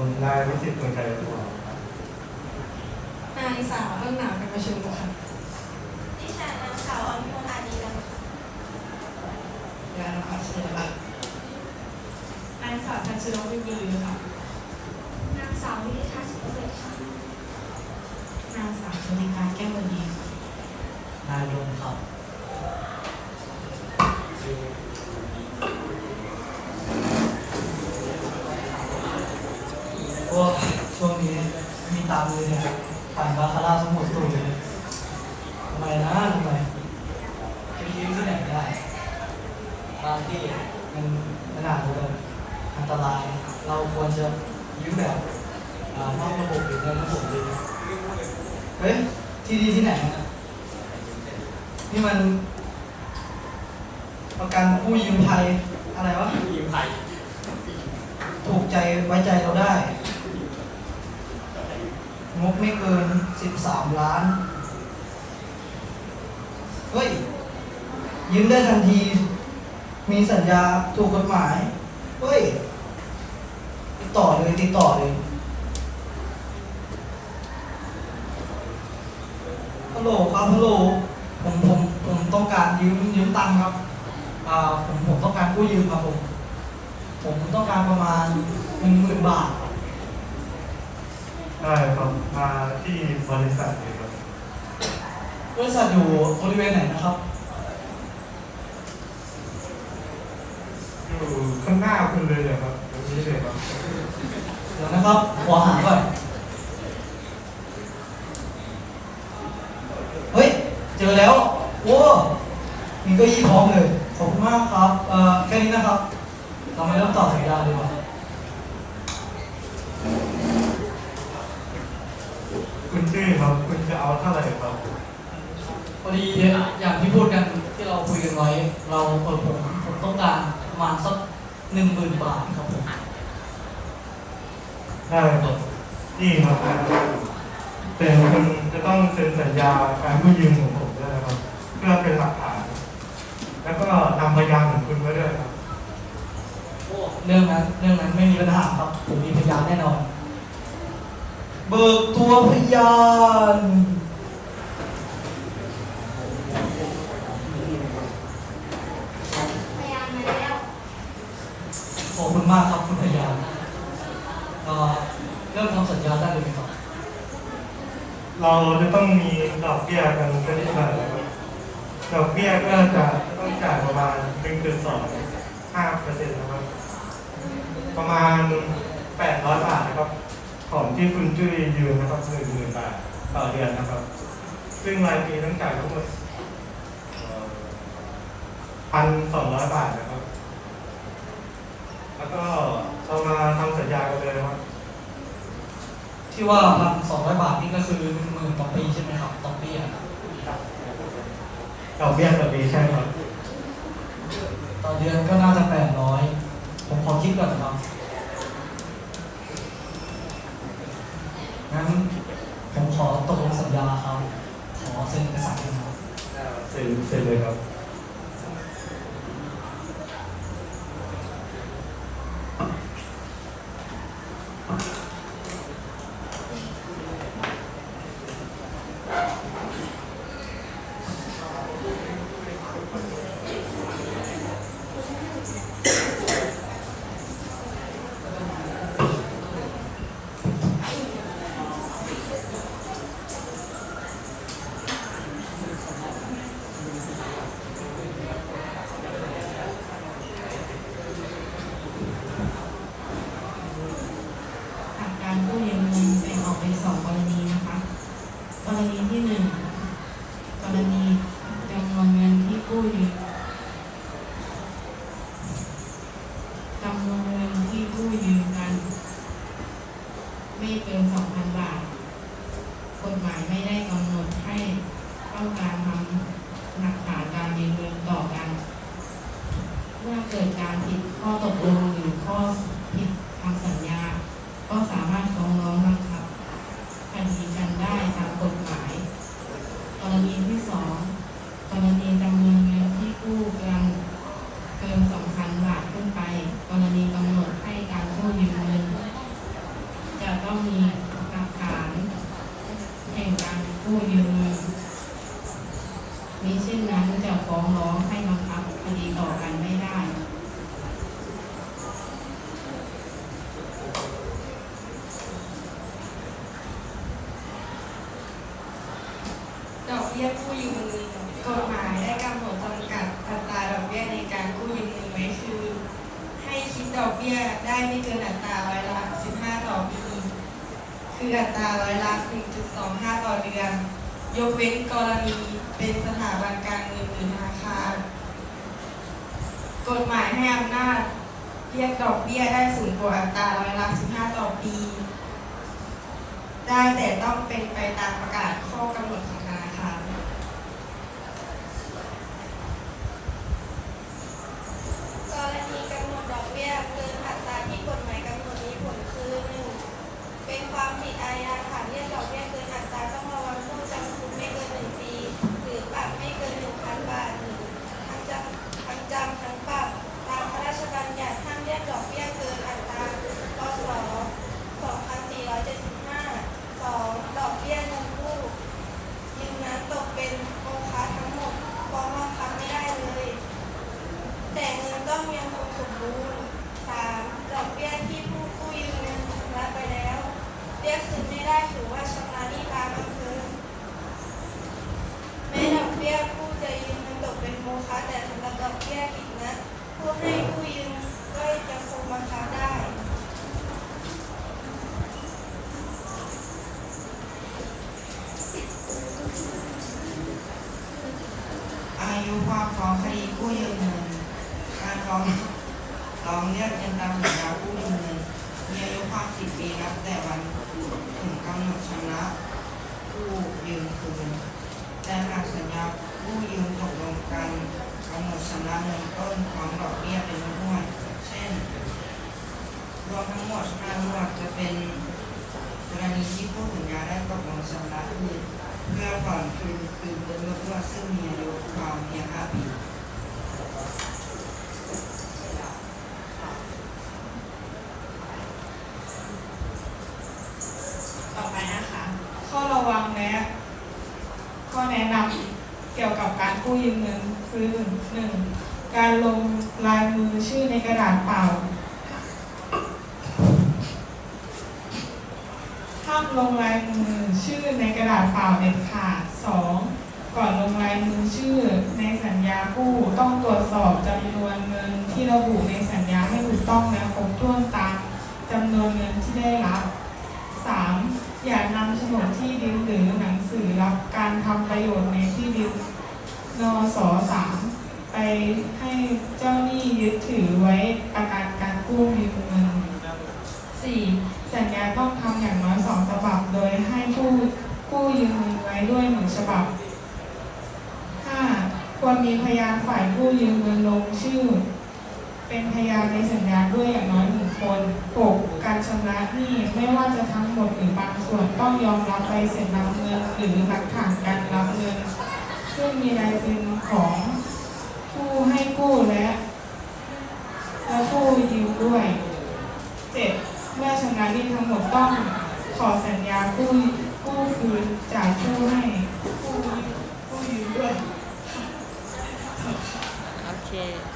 ผมนายวิสิตคนใจตัวครับนายสาวต้นหนาวเป็นประชุมค่ะดิฉันนางสาวอภิมลอาดีรังค่ะยานภัสเชยรัตน์นายสาวทันชนกวิบูลย์ค่ะนางสาววิริชาสุขเสดค่ะนางสาวชนิกาแก้ววดีค่ะนายลงครับ พวกช่วงนี้มีตาม เลยเนี่ยผ่านบาคาร่าสมุทรตูเลยทำไมนะทำไมจะยืมที่ไหนไม่ได้บางที่มันมันอาจจะแบบอันตราย เราควรจะยืมแบบอ่านอกระบบหรือในระบบดีเฮ้ยที่ดีที่ไหนอะนี่มันประกันกู้ยืมไทยอะไรวะยืมไทยถูกใจไว้ใจเราได้ งบไม่เกิน 13 ล้าน เฮ้ย ยืมได้ทันที มีสัญญาถูกกฎหมาย เฮ้ย ติดต่อเลยติดต่อเลยฮัลโหลครับฮัลโหลผมผมผมต้องการยืมยืมตังค์ครับอ่าผมผมต้องการกู้ยืมครับผม ผมต้องการประมาณหนึ่งหมื่นบาท ได้ครับมาที่บริษัทเลยครับบริษัทอยู่บริเวณไหนนะครับ อยู่ข้างหน้าคุณเลยเลยครับตรงนี้เลยครับเดี๋ยวนะครับขอหาก่อนเฮ้ย เจอแล้วโอ้มีเก้าอี้พร้อมเลย ขอบคุณมากครับเอ่อแค่นี้นะครับ เรามาเริ่มต่อสัญญาดีกว่า คุณ ชื่อครับคุณจะเอาเท่าไหร่ครับพอดีอย่างที่พูดกันที่เราคุยกันไว้ เราเออผมผมต้องการประมาณสักหนึ่งหมื่นบาทครับผมได้ครับนี่ครับแต่คุณจะต้องเซ็นสัญญาการกู้ยืมของผมด้วยนะครับ เพื่อเป็นหลักฐาน แล้วก็นำพยานของคุณไว้ด้วยครับเรื่องนั้นเรื่องนั้นไม่มีปัญหาครับผมมีพยานแน่นอน เบิกตัวพยานพยานมาแล้วขอบคุณมากครับคุณพยานเอ่อเริ่มทำสัญญาได้เลยไหมครับ เราจะต้องมีดอกเบี้ยกันสักนิดหน่อยนะครับดอกเบี้ยก็จะต้องจ่ายประมาณหนึ่งจุดสองห้าเปอร์เซ็นต์นะครับ ประมาณแปดร้อยบาทนะครับ ของที่คุณจุ้ยยืมนะครับหนึ่งหมื่นบาทต่อเดือนนะครับ ซึ่งรายปีต้องจ่ายทั้งหมดพันสองร้อยบาทนะครับ แล้วก็เรามาทำสัญญากันเลยนะครับ ที่ว่าพันสองร้อยบาทนี่ก็คือหนึ่งหมื่นต่อปีใช่ไหมครับต่อปีอะครับดอกเบี้ยต่อปีใช่ครับ ต่อเดือนก็น่าจะแปดร้อยผมขอคิดก่อนนะครับงั้นผมขอตกลงสัญญาครับ ขอเซ็นเอกสารนะครับ เซ็นเซ็นเลยครับ ไม่เกินสองพันบาท กฎหมายไม่ได้กำหนดให้ต้องการทำหลักฐานการยืมเงินต่อกัน เมื่อเกิดการผิดข้อตกลงหรือข้อผิดทางสัญญา ก็สามารถฟ้องร้องบังคับคดีกันได้ตามกฎหมาย กรณีที่สองกรณีจำนวนเงินที่กู้กันเกิน 2,000 บาทขึ้นไป กรณีกำหนดให้การกู้ยืมเงิน ต้องมีหลักฐานแห่ง การกู้ยืมเงินมิเช่นนั้นจะฟ้องร้องให้บังคับคดีต่อกันไม่ได้ ดอกเบี้ยกู้ยืมเงินกฎหมายได้กำหนดจำกัดอัตราดอกเบี้ยในการกู้ยืมเงินไว้คือ ให้คิดดอกเบี้ยได้ไม่เกินอัตราร้อยละ15 ต่อปี คืออัตราร้อยละ 1.25 ต่อเดือน ยกเว้นกรณีเป็นสถาบันการเงินหรือธนาคาร กฎหมายให้อำนาจเรียกดอกเบี้ยได้สูงกว่าอัตราร้อยละ 15 ต่อปี ได้แต่ต้องเป็นไปตามประกาศข้อกำหนดของธนาคาร กรณีกำหนดดอกเบี้ยเกินอัตราที่กฎหมายกำหนดมีผลคือหนึ่งเป็นความผิดอาญาฐานเรียกดอกเบี้ยเกินอัตราต้องระวังโทษจำคุกไม่เกินหนึ่งปี หรือปรับไม่เกินหนึ่งพันบาทหรือทั้งจำทั้งจำทั้งปรับตามพระราชบัญญัติห้ามเรียกดอกเบี้ยเกินอัตราพศ2475 2. ดอกเบี้ยเงินกู้ยืมนั้นตกเป็นโมฆะทั้งหมดฟ้องบังคับไม่ได้เลย แต่เงินต้องยังคงสมบูรณ์สามดอกเบี้ยที่ผู้กู้ยืมเงินชำระไปแล้วเรียกคืนไม่ได้ถือว่าชำระหนี้ตามอำเภอแม้ดอกเบี้ยผู้จะยืมเงินตกเป็นโมฆะแต่สำหรับดอกเบี้ยผิดนัดผู้ให้กู้ยืมก็ยังคงบังคับได้ อายุความฟ้องคดีกู้ยืมเงิน การฟ้องร้องเรียกเงินตามสัญญากู้ยืมเงิน มีอายุความ 10 ปีนับแต่วันถึงกำหนดชำระกู้ยืมคืน แต่หากสัญญากู้ยืมตกลงกันกำหนดชำระเงินต้นพร้อมดอกเบี้ยเป็นงวดเช่น รวมทั้งหมด5งวดจะเป็นกรณีที่ผู้สัญญาได้ตกลงชำระคืนเพื่อผ่อนคืนคืนเป็นงวดๆซึ่ง มีอายุความเพียง5ปีต่อไปนะคะ ข้อระวังและข้อแนะนำเกี่ยวกับการกู้ยืมเงินคือหนึ่งการลงลายมือชื่อในกระดาษเปล่าห้ามลงลายมือชื่อในกระดาษเปล่าเด็ดขาดสองก่อนลงลาย มือชื่อในสัญญากู้ต้องตรวจสอบจำนวนเงินที่ระบุในสัญญาให้ถูกต้องและครบถ้วนตามจำนวนเงินที่ได้รับ 3. อย่านำโฉนดที่ดินหรือหนังสือรับการทำประโยชน์ในที่ดินนสสามไปให้เจ้าหนี้ยึดถือไว้ประกันการกู้ยืมเงิน 4. สัญญาต้องทำอย่างน้อยสองฉบับ โดยให้ผู้กู้ยืมเงินไว้ด้วยหนึ่งฉบับ ควรมีพยานฝ่ายกู้ยืมเงินลงชื่อ เป็นพยานในสัญญาด้วยอย่างน้อยหนึ่งคน 6. กการชำระหนี้ไม่ว่าจะทั้งหมดหรือบางส่วนต้องยอมรับใบเสร็จรับเงินหรือหลักฐานการรับเงิน ซึ่งมีลายเซ็นของผู้ให้กู้และและผู้ยืมด้วย 7. เมื่อชำระหนี้ทั้งหมดต้องขอสัญญากู้กู้คืนจากผู้ให้ผู้ผู้ยืมด้วย โอเค